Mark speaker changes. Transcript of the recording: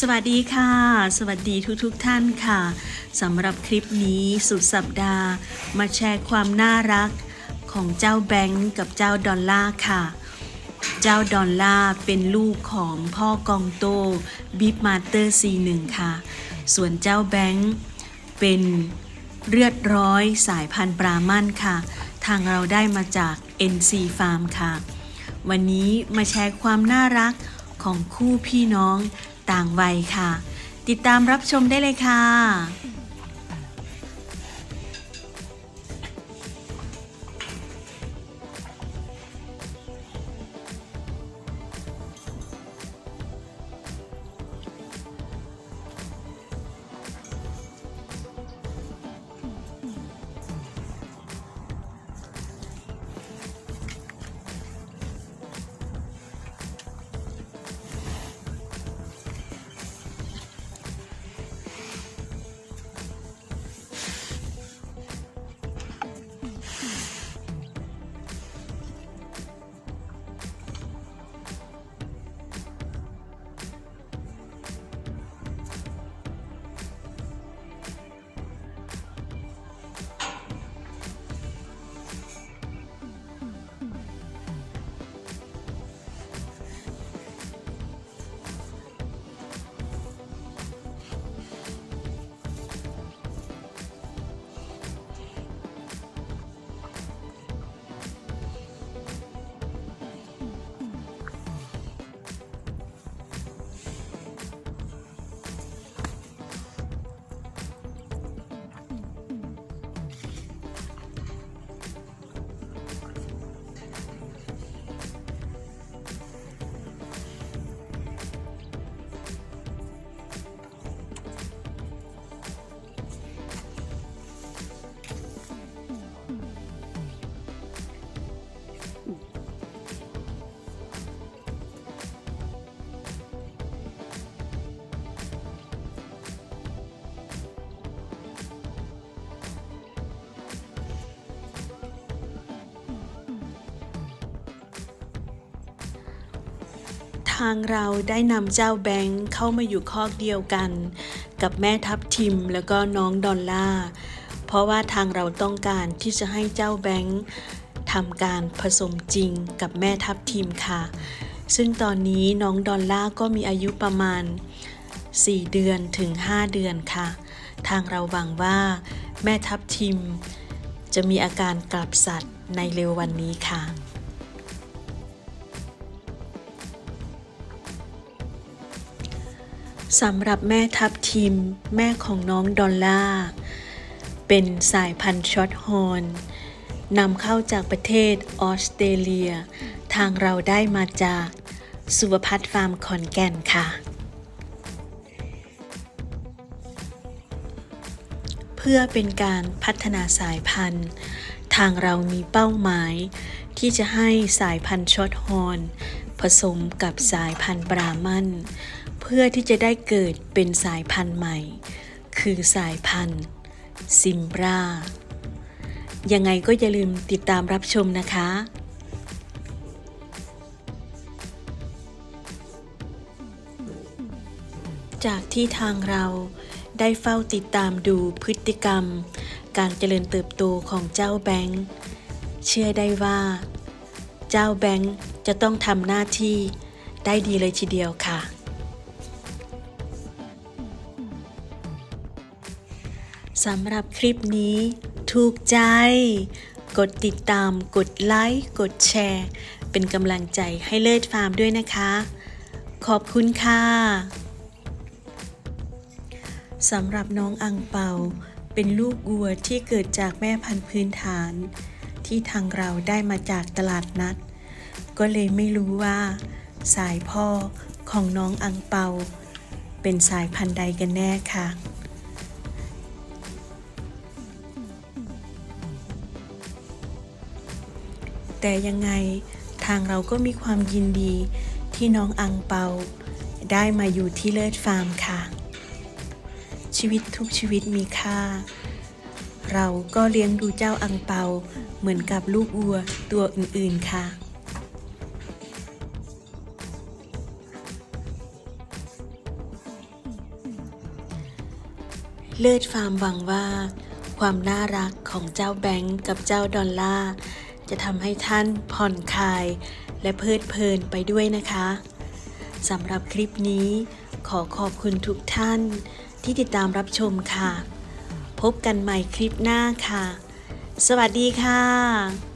Speaker 1: สวัสดีค่ะ สวัสดีทุกๆทท่านค่ะสำหรับคลิปนี้สุดสัปดาห์ มาแชร์ความน่ารักของเจ้าแบงค์กับเจ้าดอลล่าค่ะ เจ้าดอลล่าเป็นลูกของพ่อกองโตบิ๊กมาเตอร์ซีหนึ่งค่ะ ส่วนเจ้าแบงค์เป็นเลือดร้อยสายพันธุ์บรามันค่ะ ทางเราได้มาจาก NC Farm ค่ะ วันนี้มาแชร์ความน่ารักของคู่พี่น้อง ต่างวัยค่ะ ติดตามรับชมได้เลยค่ะ ทางเราได้นำเจ้าแบงค์เข้ามาอยู่คอกเดียวกัน กับแม่ทับทิมแล้วก็น้องดอลล่า เพราะว่าทางเราต้องการที่จะให้เจ้าแบงค์ทำการผสมจริงกับแม่ทับทิมค่ะ ซึ่งตอนนี้น้องดอลล่าก็มีอายุประมาณ 4 เดือนถึง 5 เดือนค่ะ ทางเราหวังว่าแม่ทับทิม จะมีอาการกลับสัตว์ในเร็ววันนี้ค่ะ สำหรับแม่ทับทิม แม่ของน้องดอลล่า เป็นสายพันธุ์ช็อตฮอร์นนำเข้าจากประเทศออสเตรเลีย ทางเราได้มาจากสุวพัฒน์ฟาร์มขอนแก่นค่ะ เพื่อเป็นการพัฒนาสายพันธุ์ ทางเรามีเป้าหมาย ที่จะให้สายพันธุ์ช็อตฮอร์นผสมกับสายพันธุ์บรามัน เพื่อที่จะได้เกิดเป็นสายพันธุ์ใหม่ คือสายพันธุ์ซิมบรายังไงก็อย่าลืมติดตามรับชมนะคะจากที่ทางเราได้เฝ้าติดตามดูพฤติกรรม การเจริญเติบโตของเจ้าแบงค์เชื่อได้ว่า เจ้าแบงค์จะต้องทำหน้าที่ได้ดีเลยทีเดียวค่ะ สำหรับคลิปนี้ ถูกใจ กดติดตาม กดไลค์ กดแชร์ เป็นกำลังใจให้เลิศฟาร์มด้วยนะคะ ขอบคุณค่ะสำหรับน้องอังเปา เป็นลูกวัวที่เกิดจากแม่พันธุ์พื้นฐาน ที่ทางเราได้มาจากตลาดนัด ก็เลยไม่รู้ว่า สายพ่อของน้องอังเปา เป็นสายพันธุ์ใดกันแน่ค่ะ แต่ยังไงทางเราก็มีความยินดีที่น้องอังเปา ได้มาอยู่ที่เลิศฟาร์มค่ะ ชีวิตทุกชีวิตมีค่า เราก็เลี้ยงดูเจ้าอังเปาเหมือนกับลูกวัวตัวอื่นๆค่ะเลิศฟาร์มหวังว่า ความน่ารักของเจ้าแบงก์กับเจ้าดอลลาร์ จะทำให้ท่านผ่อนคลาย และเพลิดเพลินไปด้วยนะคะสำหรับคลิปนี้ขอขอบคุณทุกท่านที่ติดตามรับชมค่ะ พบกันใหม่คลิปหน้าค่ะ สวัสดีค่ะ